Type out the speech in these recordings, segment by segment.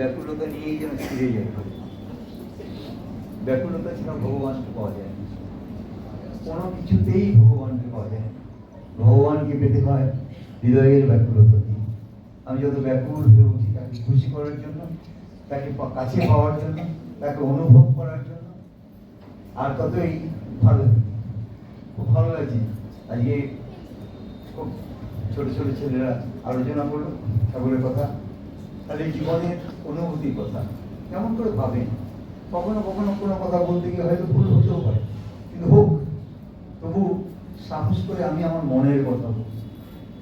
বেড়ে যাবে ব্যাকুলতা ছাড়া ভগবানকে পাওয়া যায় কোনো কিছুতেই ভগবানকে পাওয়া যায় ভগবানকে পেতে হয় হৃদয়ের ব্যাকুলতা দিয়ে। আমি যত ব্যাকুল হয়ে উঠি তাকে খুশি করার জন্য, তাকে কাছে পাওয়ার জন্য, তাকে অনুভব করার জন্য, আর ততই ভালো। খুব ভালো লাগছে। আজকে খুব ছোট ছোট ছেলেরা আলোচনা করল, ঠাকুরের কথা। তাহলে জীবনের অনুভূতির কথা। কেমন করে ভাবেন? কখনো কখনো কোনো কথা বলতে গিয়ে হয়তো ভুল হতেও পারে। কিন্তু হোক, তবু সাহস করে আমি আমার মনের কথা বলছি,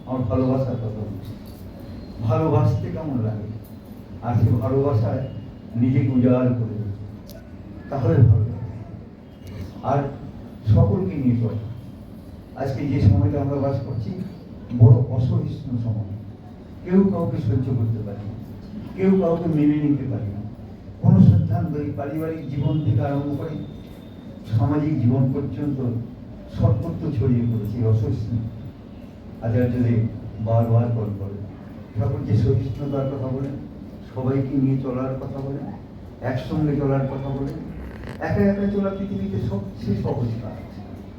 আমার ভালোবাসার কথা বলছি। ভালোবাসতে কেমন লাগে? আর সে ভালোবাসায় নিজেকে উজাড় করে দেবে। তাহলে ভালো লাগে। আর সকলকে নিয়ে চল। আজকে যে সময়টা আমরা বাস করছি, বড় অসহিষ্ণু সময়। কেউ কাউকে সহ্য করতে পারি না। কেউ কাউকে মেনে নিতে পারি না। কোনো সিদ্ধান্ত এই পারিবারিক জীবন থেকে আরম্ভ করে সামাজিক জীবন পর্যন্ত সর্বত্র ছড়িয়ে পড়েছে অসহিষ্ণু আচার্যদেব বারবার কল করেন ঠাকুর যে সহিষ্ণুতার কথা বলেন, সবাইকে নিয়ে চলার কথা বলেন, একসঙ্গে চলার কথা বলেন, একা একা চলা পৃথিবীতে সবচেয়ে সহজ কাজ।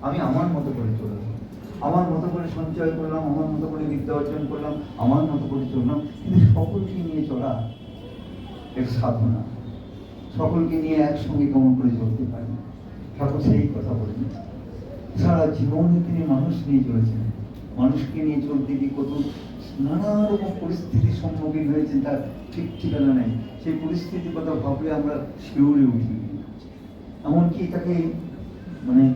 আমি আমার মতো করে চললাম আমার মতো করে সঞ্চয় করলাম, আমার মতো করে বিদ্যা অর্জন করলাম, আমার মতো করে চললাম। কিন্তু সকলকে নিয়ে চলা এর সাধনা। সকলকে নিয়ে একসঙ্গে কেমন করে চলতে পারি। ঠাকুর সেই কথা বলেন। সারা জীবনে তিনি মানুষ নিয়ে চলেছেন। মানুষকে নিয়ে চলতে গিয়ে কত নানা রকম পরিস্থিতির সম্মুখীন হয়েছেন, তার ঠিক ঠিকানা নেই। সেই পরিস্থিতির কথা ভাবলে আমরা শিউরে উঠি। এমনকি তাকে মানে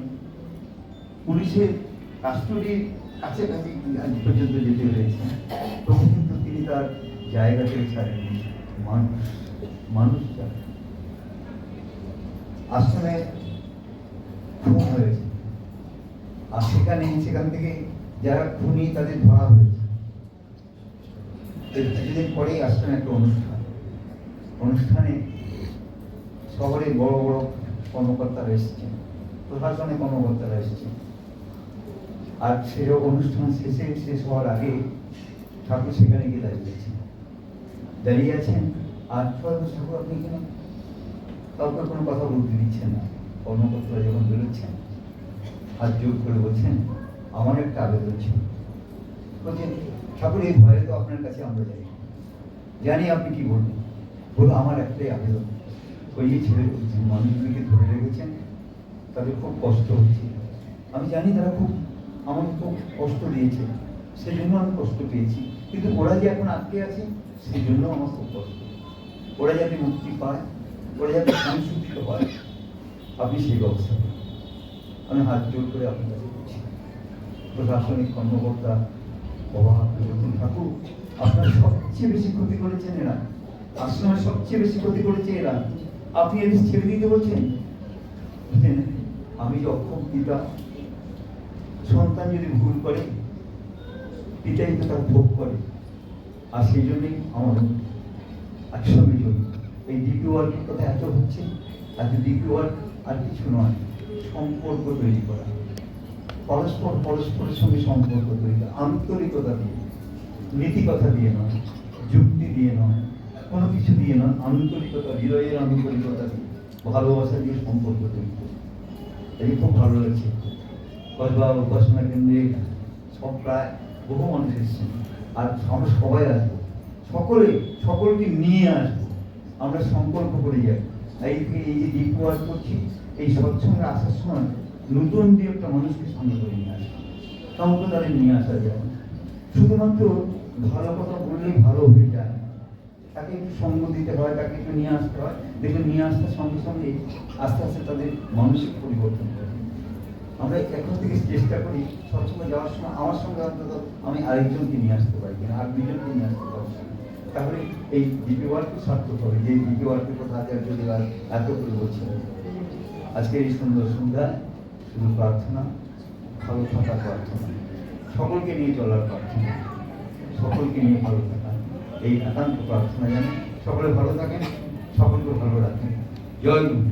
পুলিশের কাস্টডির কাছাকাছি পর্যন্ত যেতে হয়েছে। তবু কিন্তু তিনি তার জায়গা থেকে ছাড়েননি। মানুষ মানুষ আশ্রমে খুন হয়েছে। আর সেখানে, সেখান থেকে যারা খুনি, তাদের ধরা হয়েছে। এর কিছুদিন পরেই আশ্রমে একটা অনুষ্ঠান। অনুষ্ঠানে শহরে বড় বড় কর্মকর্তারা এসেছেন। প্রশাসনের কর্মকর্তারা এসেছেন। আর সেরকম অনুষ্ঠান শেষে, শেষ হওয়ার আগে ঠাকুর সেখানে গিয়ে দাঁড়িয়েছেন দাঁড়িয়ে আছেন? আর ঠাকুর আপনি কেন কাউকে কোনো কথা বলতে দিচ্ছেন না। কর্মকর্তারা যখন বেরোচ্ছেন, হাত জোর করে বলছেন, আমার একটা আবেদন ছিল। বলছেন, ঠাকুর, এই ভয়ে তো আপনার কাছে আমরা যাই। জানি আপনি কি বলবেন। বলো আমার একটাই আবেদন। ওই যে ছেলে, মানুষগুলিকে ধরে রেখেছেন, তাদের খুব কষ্ট হচ্ছে। আমি জানি তারা খুব আমাকে খুব কষ্ট দিয়েছে সেই জন্য আমি কষ্ট পেয়েছি। কিন্তু ওরা যে এখন আটকে আছে সেই জন্য আমার খুব কষ্ট। ওরা যাতে মুক্তি পায় ওরা যাতে সংশোধিত হয় আপনি সেই ব্যবস্থা আমি হাত জোর করে আপনার কাছে করছি প্রশাসনিক কর্মকর্তা বলছেন ঠাকুর আপনার সবচেয়ে বেশি ক্ষতি করেছেন এরা। আশ্রমের সবচেয়ে বেশি ক্ষতি করেছে এরা। আপনি এদের ছেড়ে দিতে বলছেন, আমি যে অক্ষম পিতা সন্তান যদি ভুল করে, পিতাই তো তার ভোগ করে। আর সেই জন্যই আমার একসঙ্গে জড়িত এই ডিপি ওয়ার্কের কথা এত হচ্ছে এত ডিপি ওয়ার্ক আর কিছু নয়, সম্পর্ক তৈরি করা। পরস্পর পরস্পরের সঙ্গে সম্পর্ক তৈরি করা। আন্তরিকতা দিয়ে, নীতিকথা দিয়ে নয়, যুক্তি দিয়ে নয়, কোনো কিছু দিয়ে নয়, আন্তরিকতা, হৃদয়ের আন্তরিকতা দিয়ে, ভালোবাসা দিয়ে সম্পর্ক তৈরি করি। এই খুব ভালো লাগছে। কসবা উপাসনা কেন্দ্রে সব প্রায় বহু মানুষ এসেছেন। আর আমরা সবাই আসব। সকলে, সকলকে নিয়ে আসব। আমরা সম্পর্ক করে যাই। এই এই যে ওয়ার্ক করছি, এই সৎসঙ্গে আসার সময় নতুন দিয়ে একটা মানুষকে সঙ্গে করে নিয়ে আসব। কাউকে তাদের নিয়ে আসা যায় শুধুমাত্র ভালো কথা বললেই ভালো হয়ে যায়। তাকে একটু সঙ্গ দিতে হয়, তাকে একটু নিয়ে আসতে হয়। দেখবে নিয়ে আসার সঙ্গে সঙ্গে আস্তে আস্তে তাদের মানসিক পরিবর্তন করে আমরা এখন থেকে চেষ্টা করি সবসময় যাওয়ার সময় আমার সঙ্গে অন্তত আমি আরেকজনকে নিয়ে আসতে পারি কিনা আর দুজনকে নিয়ে আসতে পারি। তাহলে এই ডিপি ওয়ার্কও সার্থক হবে, যে ডিপি ওয়ার্কের কথা আজ যদি আর এত করে বলছেন। আজকে এই সুন্দর সন্ধ্যায় শুধু প্রার্থনা, ভালো থাকার প্রার্থনা, সকলকে নিয়ে চলার প্রার্থনা, সকলকে নিয়ে ভালো থাকা, এই একান্ত প্রার্থনা জানেন সকলে ভালো থাকেন, সকলকে ভালো রাখেন। জয় গুরু।